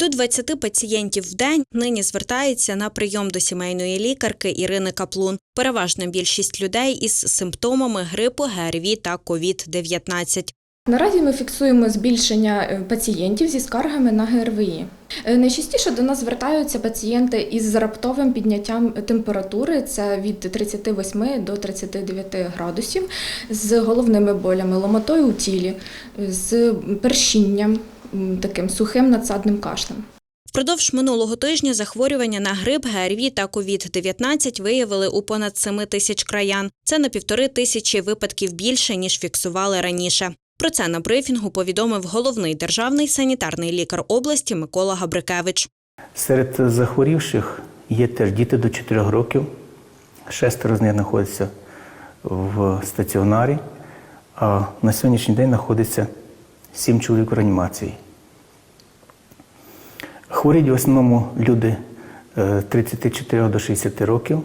До 20 пацієнтів в день нині звертається на прийом до сімейної лікарки Ірини Каплун. Переважна більшість людей із симптомами грипу, ГРВІ та COVID-19. Наразі ми фіксуємо збільшення е, пацієнтів зі скаргами на ГРВІ. Е, Найчастіше до нас звертаються пацієнти із раптовим підняттям температури, це від 38 до 39 градусів, з головними болями, ломотою у тілі, з першінням, таким сухим надсадним кашлем. Впродовж минулого тижня захворювання на грип, ГРВІ та COVID-19 виявили у понад 7 тисяч краян. Це на півтори тисячі випадків більше, ніж фіксували раніше. Про це на брифінгу повідомив головний державний санітарний лікар області Микола Габрикевич. Серед захворівших є теж діти до 4 років. Шестеро з них знаходяться в стаціонарі, а на сьогоднішній день знаходиться 7 чоловік в реанімації. Хворіють в основному люди е, 34 до 60 років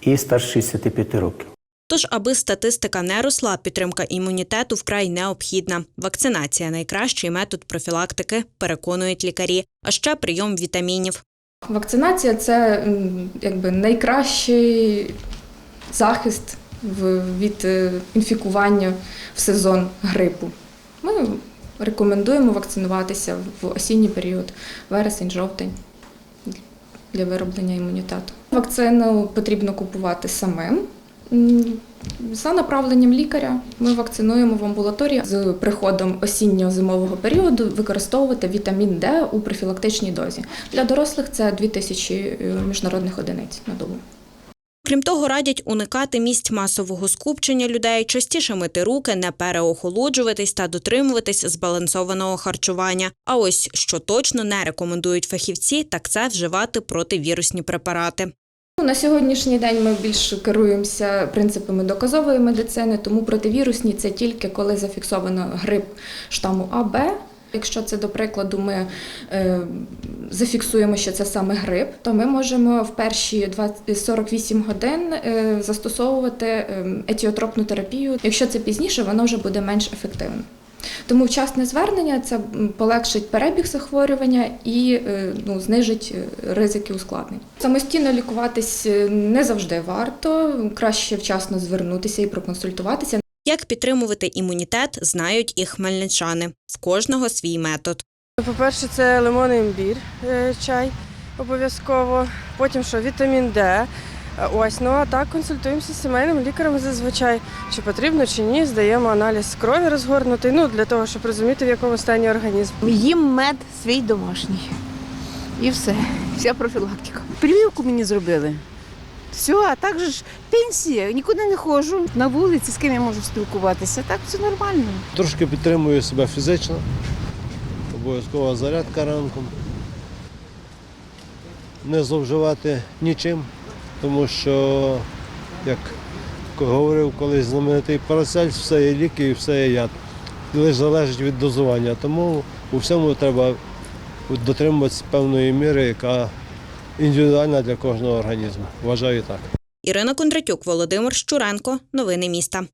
і старше 65 років. Тож, аби статистика не росла, підтримка імунітету вкрай необхідна. Вакцинація найкращий метод профілактики, переконують лікарі, а ще прийом вітамінів. Вакцинація це якби найкращий захист від е, інфікування в сезон грипу. Ми рекомендуємо вакцинуватися в осінній період, вересень, жовтень для вироблення імунітету. Вакцину потрібно купувати самим. За направленням лікаря ми вакцинуємо в амбулаторії з приходом осінньо-зимового періоду використовувати вітамін Д у профілактичній дозі. Для дорослих це 2000 е, міжнародних одиниць на добу. Крім того, радять уникати місць масового скупчення людей, частіше мити руки, не переохолоджуватись та дотримуватись збалансованого харчування. А ось що точно не рекомендують фахівці, так це вживати противірусні препарати. Ну, На сьогоднішній день ми більш керуємося принципами доказової медицини, тому противірусні це тільки коли зафіксовано грип штаму АБ. Якщо це, до прикладу, ми е, зафіксуємо, що це саме грип, то ми можемо в перші 20 48 годин е, застосовувати е, етіотропну терапію. Якщо це пізніше, воно вже буде менш ефективним. Тому вчасне звернення це полегшить перебіг захворювання і ну, знижить ризики ускладнень. Самостійно лікуватись не завжди варто. Краще вчасно звернутися і проконсультуватися. Як підтримувати імунітет, знають і хмельничани. В кожного свій метод. По-перше, це лимонний імбір, е, чай обов'язково. Потім що вітамін Д. Ось, ну а так консультуємося з сімейним лікарем зазвичай, чи потрібно, чи ні. Здаємо аналіз крові розгорнутий, ну для того, щоб розуміти, в якому стані організм. Їм мед свій домашній. І все. Вся профілактика. Прививку мені зробили. Все, а так же ж пенсія, нікуди не ходжу. На вулиці з ким я можу спілкуватися. Так все нормально. Трошки підтримую себе фізично, обов'язкова зарядка ранком. Не зловживати нічим, тому що, як говорив колись знаменитий Парацельс, все є ліки і все є яд. Лише залежить від дозування. Тому у всьому треба дотримуватися певної міри, яка індивідуальна для кожного організму. Вважаю так. Ірина Кондратюк, Володимир Щуренко. Новини міста.